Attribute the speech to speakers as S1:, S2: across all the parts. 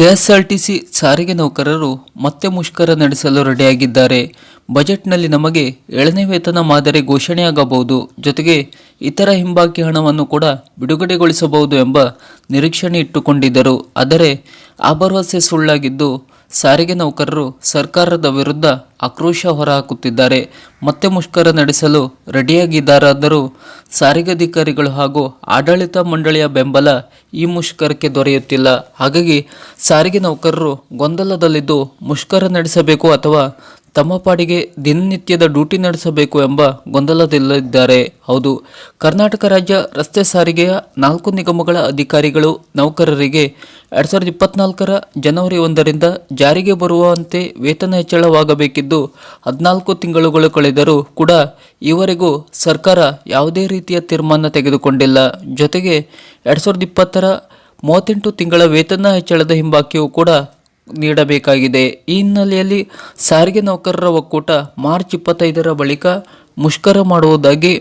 S1: KSRTC ಸಾರಿಗೆ ನೌಕರರು ಮತ್ತೆ ಮುಷ್ಕರ ನಡೆಸಲು ರೆಡಿಯಾಗಿದ್ದಾರೆ. ಬಜೆಟ್ನಲ್ಲಿ ನಮಗೆ ಏಳನೇ ವೇತನ ಮಾದರಿ ಘೋಷಣೆಯಾಗಬಹುದು. ಜೊತೆಗೆ ಇತರ ಹಿಂಬಾಕಿ ಹಣವನ್ನು ಕೂಡ ಬಿಡುಗಡೆಗೊಳಿಸಬಹುದು ಎಂಬ ನಿರೀಕ್ಷಣೆ ಇಟ್ಟುಕೊಂಡಿದ್ದರು. ಆದರೆ ಆ ಭರವಸೆ ಸುಳ್ಳಾಗಿದ್ದು ಸಾರಿಗೆ ನೌಕರರು ಸರ್ಕಾರದ ವಿರುದ್ಧ ಆಕ್ರೋಶ ಹೊರಹಾಕುತ್ತಿದ್ದಾರೆ. ಮತ್ತೆ ಮುಷ್ಕರ ನಡೆಸಲು ರೆಡಿಯಾಗಿದ್ದಾರಾದರೂ ಸಾರಿಗೆ ಅಧಿಕಾರಿಗಳು ಹಾಗೂ ಆಡಳಿತ ಮಂಡಳಿಯ ಬೆಂಬಲ ಈ ಮುಷ್ಕರಕ್ಕೆ ದೊರೆಯುತ್ತಿಲ್ಲ. ಹಾಗಾಗಿ ಸಾರಿಗೆ ನೌಕರರು ಗೊಂದಲದಲ್ಲಿದ್ದು ಮುಷ್ಕರ ನಡೆಸಬೇಕು ಅಥವಾ ತಮ್ಮ ಪಾಡಿಗೆ ದಿನನಿತ್ಯದ ಡ್ಯೂಟಿ ನಡೆಸಬೇಕು ಎಂಬ ಗೊಂದಲದಲ್ಲಿದ್ದಾರೆ. ಹೌದು, ಕರ್ನಾಟಕ ರಾಜ್ಯ ರಸ್ತೆ ಸಾರಿಗೆಯ ನಾಲ್ಕು ನಿಗಮಗಳ ಅಧಿಕಾರಿಗಳು ನೌಕರರಿಗೆ ಎರಡ್ ಸಾವಿರದ ಇಪ್ಪತ್ನಾಲ್ಕರ ಜನವರಿ ಒಂದರಿಂದ ಜಾರಿಗೆ ಬರುವಂತೆ ವೇತನ ಹೆಚ್ಚಳವಾಗಬೇಕಿದ್ದು ಹದಿನಾಲ್ಕು ತಿಂಗಳುಗಳು ಕಳೆದರೂ ಕೂಡ ಈವರೆಗೂ ಸರ್ಕಾರ ಯಾವುದೇ ರೀತಿಯ ತೀರ್ಮಾನ ತೆಗೆದುಕೊಂಡಿಲ್ಲ. ಜೊತೆಗೆ ಎರಡ್ ಸಾವಿರದ ಇಪ್ಪತ್ತರ ಮೂವತ್ತೆಂಟು ತಿಂಗಳ ವೇತನ ಹೆಚ್ಚಳದ ಹಿಂಬಾಕಿಯೂ ಕೂಡ ನೀಡಬೇಕಾಗಿದೆ. ಈ ಹಿನ್ನೆಲೆಯಲ್ಲಿ ಸಾರಿಗೆ ನೌಕರರ ಒಕ್ಕೂಟ ಮಾರ್ಚ್ ಇಪ್ಪತ್ತೈದರ ಬಳಿಕ ಮುಷ್ಕರ ಮಾಡುವುದಾಗಿ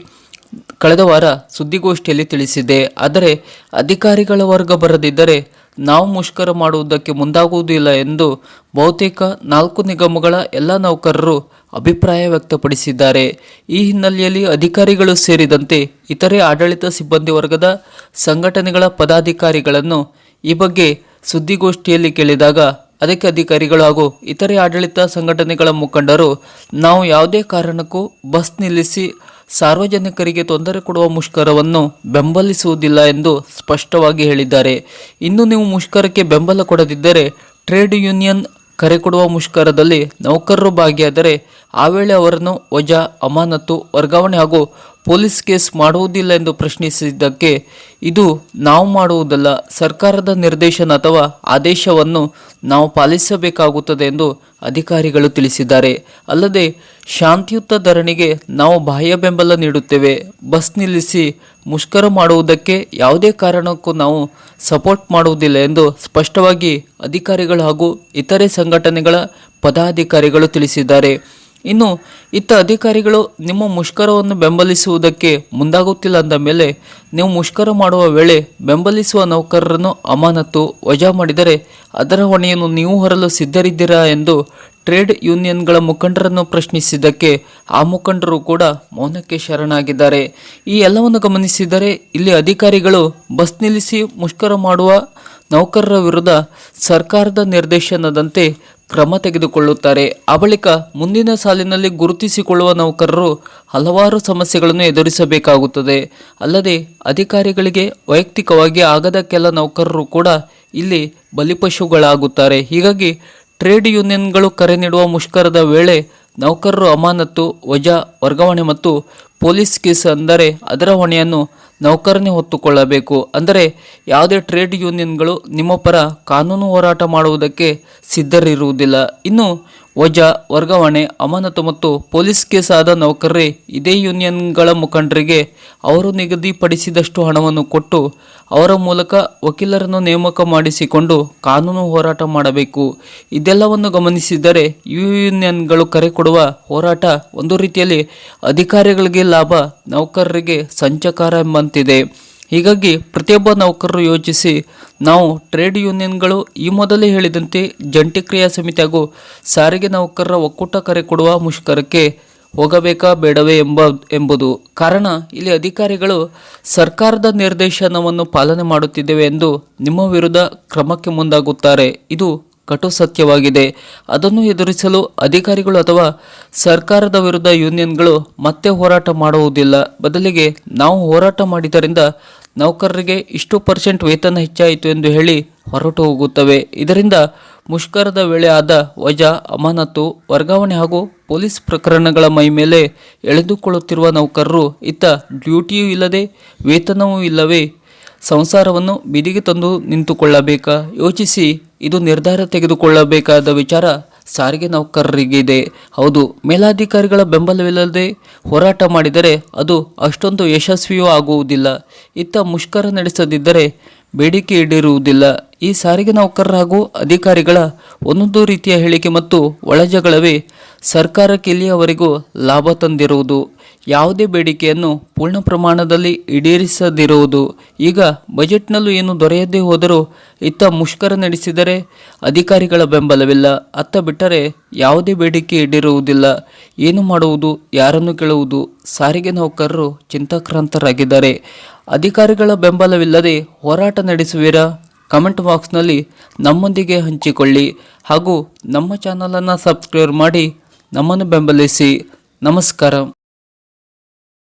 S1: ಕಳೆದ ವಾರ ಸುದ್ದಿಗೋಷ್ಠಿಯಲ್ಲಿ ತಿಳಿಸಿದೆ. ಆದರೆ ಅಧಿಕಾರಿಗಳ ವರ್ಗ ಬರದಿದ್ದರೆ ನಾವು ಮುಷ್ಕರ ಮಾಡುವುದಕ್ಕೆ ಮುಂದಾಗುವುದಿಲ್ಲ ಎಂದು ಬಹುತೇಕ ನಾಲ್ಕು ನಿಗಮಗಳ ಎಲ್ಲ ನೌಕರರು ಅಭಿಪ್ರಾಯ ವ್ಯಕ್ತಪಡಿಸಿದ್ದಾರೆ. ಈ ಹಿನ್ನೆಲೆಯಲ್ಲಿ ಅಧಿಕಾರಿಗಳು ಸೇರಿದಂತೆ ಇತರೆ ಆಡಳಿತ ಸಿಬ್ಬಂದಿ ವರ್ಗದ ಸಂಘಟನೆಗಳ ಪದಾಧಿಕಾರಿಗಳನ್ನು ಈ ಬಗ್ಗೆ ಸುದ್ದಿಗೋಷ್ಠಿಯಲ್ಲಿ ಕೇಳಿದಾಗ ಅದಕ್ಕೆ ಅಧಿಕಾರಿಗಳು ಹಾಗೂ ಇತರೆ ಆಡಳಿತ ಸಂಘಟನೆಗಳ ಮುಖಂಡರು ನಾವು ಯಾವುದೇ ಕಾರಣಕ್ಕೂ ಬಸ್ ನಿಲ್ಲಿಸಿ ಸಾರ್ವಜನಿಕರಿಗೆ ತೊಂದರೆ ಕೊಡುವ ಮುಷ್ಕರವನ್ನು ಬೆಂಬಲಿಸುವುದಿಲ್ಲ ಎಂದು ಸ್ಪಷ್ಟವಾಗಿ ಹೇಳಿದ್ದಾರೆ. ಇನ್ನು ನೀವು ಮುಷ್ಕರಕ್ಕೆ ಬೆಂಬಲ ಕೊಡದಿದ್ದರೆ ಟ್ರೇಡ್ ಯೂನಿಯನ್ ಕರೆ ಕೊಡುವ ಮುಷ್ಕರದಲ್ಲಿ ನೌಕರರು ಭಾಗಿಯಾದರೆ ಆ ವೇಳೆ ಅವರನ್ನು ವಜಾ ಅಮಾನತು ವರ್ಗಾವಣೆ ಹಾಗೂ ಪೊಲೀಸ್ ಕೇಸ್ ಮಾಡುವುದಿಲ್ಲ ಎಂದು ಪ್ರಶ್ನಿಸಿದ್ದಕ್ಕೆ ಇದು ನಾವು ಮಾಡುವುದಲ್ಲ, ಸರ್ಕಾರದ ನಿರ್ದೇಶನ ಅಥವಾ ಆದೇಶವನ್ನು ನಾವು ಪಾಲಿಸಬೇಕಾಗುತ್ತದೆ ಎಂದು ಅಧಿಕಾರಿಗಳು ತಿಳಿಸಿದ್ದಾರೆ. ಅಲ್ಲದೆ, ಶಾಂತಿಯುತ ಧರಣಿಗೆ ನಾವು ಬಾಹ್ಯ ಬೆಂಬಲ ನೀಡುತ್ತೇವೆ. ಬಸ್ ನಿಲ್ಲಿಸಿ ಮುಷ್ಕರ ಮಾಡುವುದಕ್ಕೆ ಯಾವುದೇ ಕಾರಣಕ್ಕೂ ನಾವು ಸಪೋರ್ಟ್ ಮಾಡುವುದಿಲ್ಲ ಎಂದು ಸ್ಪಷ್ಟವಾಗಿ ಅಧಿಕಾರಿಗಳು ಹಾಗೂ ಇತರೆ ಸಂಘಟನೆಗಳ ಪದಾಧಿಕಾರಿಗಳು ತಿಳಿಸಿದ್ದಾರೆ. ಇನ್ನು ಇತ್ತ ಅಧಿಕಾರಿಗಳು ನಿಮ್ಮ ಮುಷ್ಕರವನ್ನು ಬೆಂಬಲಿಸುವುದಕ್ಕೆ ಮುಂದಾಗುತ್ತಿಲ್ಲ ಅಂದ ಮೇಲೆ ನೀವು ಮುಷ್ಕರ ಮಾಡುವ ವೇಳೆ ಬೆಂಬಲಿಸುವ ನೌಕರರನ್ನು ಅಮಾನತು ವಜಾ ಮಾಡಿದರೆ ಅದರ ಹೊಣೆಯನ್ನು ನೀವು ಹೊರಲು ಸಿದ್ಧರಿದ್ದೀರಾ ಎಂದು ಟ್ರೇಡ್ ಯೂನಿಯನ್ಗಳ ಮುಖಂಡರನ್ನು ಪ್ರಶ್ನಿಸಿದ್ದಕ್ಕೆ ಆ ಮುಖಂಡರು ಕೂಡ ಮೌನಕ್ಕೆ ಶರಣಾಗಿದ್ದಾರೆ. ಈ ಎಲ್ಲವನ್ನು ಗಮನಿಸಿದರೆ ಇಲ್ಲಿ ಅಧಿಕಾರಿಗಳು ಬಸ್ ನಿಲ್ಲಿಸಿ ಮುಷ್ಕರ ಮಾಡುವ ನೌಕರರ ವಿರುದ್ಧ ಸರ್ಕಾರದ ನಿರ್ದೇಶನದಂತೆ ಕ್ರಮ ತೆಗೆದುಕೊಳ್ಳುತ್ತಾರೆ. ಆ ಬಳಿಕ ಮುಂದಿನ ಸಾಲಿನಲ್ಲಿ ಗುರುತಿಸಿಕೊಳ್ಳುವ ನೌಕರರು ಹಲವಾರು ಸಮಸ್ಯೆಗಳನ್ನು ಎದುರಿಸಬೇಕಾಗುತ್ತದೆ. ಅಲ್ಲದೆ ಅಧಿಕಾರಿಗಳಿಗೆ ವೈಯಕ್ತಿಕವಾಗಿ ಆಗದ ಕೆಲ ನೌಕರರು ಕೂಡ ಇಲ್ಲಿ ಬಲಿಪಶುಗಳಾಗುತ್ತಾರೆ. ಹೀಗಾಗಿ ಟ್ರೇಡ್ ಯೂನಿಯನ್ಗಳು ಕರೆ ನೀಡುವ ಮುಷ್ಕರದ ವೇಳೆ ನೌಕರರು ಅಮಾನತ್ತು, ವಜಾ, ವರ್ಗಾವಣೆ ಮತ್ತು ಪೊಲೀಸ್ ಕೇಸ್ ಅಂದರೆ ಅದರ ಹೊಣೆಯನ್ನು ನೌಕರನೇ ಹೊತ್ತುಕೊಳ್ಳಬೇಕು. ಅಂದರೆ ಯಾವುದೇ ಟ್ರೇಡ್ ಯೂನಿಯನ್ಗಳು ನಿಮ್ಮ ಪರ ಕಾನೂನು ಹೋರಾಟ ಮಾಡುವುದಕ್ಕೆ ಸಿದ್ಧರಿರುವುದಿಲ್ಲ. ಇನ್ನು ವಜಾ ವರ್ಗಾವಣೆ, ಅಮಾನತು ಮತ್ತು ಪೊಲೀಸ್ ಕೇಸ್ ಆದ ನೌಕರರೇ, ಇದೇ ಯೂನಿಯನ್ಗಳ ಮುಖಂಡರಿಗೆ ಅವರು ನಿಗದಿಪಡಿಸಿದಷ್ಟು ಹಣವನ್ನು ಕೊಟ್ಟು ಅವರ ಮೂಲಕ ವಕೀಲರನ್ನು ನೇಮಕ ಮಾಡಿಸಿಕೊಂಡು ಕಾನೂನು ಹೋರಾಟ ಮಾಡಬೇಕು. ಇದೆಲ್ಲವನ್ನು ಗಮನಿಸಿದರೆ ಯೂನಿಯನ್ಗಳು ಕರೆ ಕೊಡುವ ಹೋರಾಟ ಒಂದು ರೀತಿಯಲ್ಲಿ ಅಧಿಕಾರಿಗಳಿಗೆ ಲಾಭ, ನೌಕರರಿಗೆ ಸಂಚಕಾರ ಎಂಬಂತಿದೆ. ಹೀಗಾಗಿ ಪ್ರತಿಯೊಬ್ಬ ನೌಕರರು ಯೋಚಿಸಿ, ನಾವು ಟ್ರೇಡ್ ಯೂನಿಯನ್ಗಳು ಈ ಮೊದಲೇ ಹೇಳಿದಂತೆ ಜಂಟಿ ಕ್ರಿಯಾ ಸಮಿತಿ ಹಾಗೂ ಸಾರಿಗೆ ನೌಕರರ ಒಕ್ಕೂಟ ಕರೆ ಕೊಡುವ ಮುಷ್ಕರಕ್ಕೆ ಹೋಗಬೇಕಾ ಬೇಡವೇ ಎಂಬ, ಎಂಬುದು. ಕಾರಣ, ಇಲ್ಲಿ ಅಧಿಕಾರಿಗಳು ಸರ್ಕಾರದ ನಿರ್ದೇಶನವನ್ನು ಪಾಲನೆ ಮಾಡುತ್ತಿದ್ದೇವೆ ಎಂದು ನಿಮ್ಮ ವಿರುದ್ಧ ಕ್ರಮಕ್ಕೆ ಮುಂದಾಗುತ್ತಾರೆ. ಇದು ಕಟು ಸತ್ಯವಾಗಿದೆ. ಅದನ್ನು ಎದುರಿಸಲು ಅಧಿಕಾರಿಗಳು ಅಥವಾ ಸರ್ಕಾರದ ವಿರುದ್ಧ ಯೂನಿಯನ್ಗಳು ಮತ್ತೆ ಹೋರಾಟ ಮಾಡುವುದಿಲ್ಲ. ಬದಲಿಗೆ ನಾವು ಹೋರಾಟ ಮಾಡಿದ್ದರಿಂದ ನೌಕರರಿಗೆ ಇಷ್ಟು ಪರ್ಸೆಂಟ್ ವೇತನ ಹೆಚ್ಚಾಯಿತು ಎಂದು ಹೇಳಿ ಹೊರಟು ಹೋಗುತ್ತವೆ. ಇದರಿಂದ ಮುಷ್ಕರದ ವೇಳೆ ಆದ ವಜಾ ಅಮಾನತು ವರ್ಗಾವಣೆ ಹಾಗೂ ಪೊಲೀಸ್ ಪ್ರಕರಣಗಳ ಮೈ ಮೇಲೆ ಎಳೆದುಕೊಳ್ಳುತ್ತಿರುವ ನೌಕರರು ಇತ್ತ ಡ್ಯೂಟಿಯೂ ಇಲ್ಲದೆ ವೇತನವೂ ಇಲ್ಲವೇ ಸಂಸಾರವನ್ನು ಬಿದಿಗೆ ತಂದು ನಿಂತುಕೊಳ್ಳಬೇಕಾ? ಯೋಚಿಸಿ ಇದು ನಿರ್ಧಾರ ತೆಗೆದುಕೊಳ್ಳಬೇಕಾದ ವಿಚಾರ ಸಾರಿಗೆ ನೌಕರರಿಗಿದೆ. ಹೌದು, ಮೇಲಾಧಿಕಾರಿಗಳ ಬೆಂಬಲವಿಲ್ಲದೆ ಹೋರಾಟ ಮಾಡಿದರೆ ಅದು ಅಷ್ಟೊಂದು ಯಶಸ್ವಿಯೂ ಆಗುವುದಿಲ್ಲ. ಇತ್ತ ಮುಷ್ಕರ ನಡೆಸದಿದ್ದರೆ ಬೇಡಿಕೆ ಈಡೇರುವುದಿಲ್ಲ. ಈ ಸಾರಿಗೆ ನೌಕರರ ಹಾಗೂ ಅಧಿಕಾರಿಗಳ ಒಂದೊಂದು ರೀತಿಯ ಹೇಳಿಕೆ ಮತ್ತು ಒಳಜಗಳವೇ ಸರ್ಕಾರಕ್ಕೆ ಇಲ್ಲಿಯವರೆಗೂ ಲಾಭ ತಂದಿರುವುದು. ಯಾವುದೇ ಬೇಡಿಕೆಯನ್ನು ಪೂರ್ಣ ಪ್ರಮಾಣದಲ್ಲಿ ಈಡೇರಿಸದಿರುವುದು. ಈಗ ಬಜೆಟ್ನಲ್ಲೂ ಏನು ದೊರೆಯದೇ ಹೋದರೂ ಇತ್ತ ಮುಷ್ಕರ ನಡೆಸಿದರೆ ಅಧಿಕಾರಿಗಳ ಬೆಂಬಲವಿಲ್ಲ. ಅತ್ತ ಬಿಟ್ಟರೆ ಯಾವುದೇ ಬೇಡಿಕೆ ಈಡೇರುವುದಿಲ್ಲ. ಏನು ಮಾಡುವುದು, ಯಾರನ್ನು ಕೇಳುವುದು, ಸಾರಿಗೆ ನೌಕರರು ಚಿಂತಾಕ್ರಾಂತರಾಗಿದ್ದಾರೆ. ಅಧಿಕಾರಿಗಳ ಬೆಂಬಲವಿಲ್ಲದೆ ಹೋರಾಟ ನಡೆಸುವಿರಾ? ಕಮೆಂಟ್ ಬಾಕ್ಸ್ನಲ್ಲಿ ನಮ್ಮೊಂದಿಗೆ ಹಂಚಿಕೊಳ್ಳಿ ಹಾಗೂ ನಮ್ಮ ಚಾನಲನ್ನು ಸಬ್ಸ್ಕ್ರೈಬ್ ಮಾಡಿ ನಮ್ಮನ್ನು ಬೆಂಬಲಿಸಿ. ನಮಸ್ಕಾರ.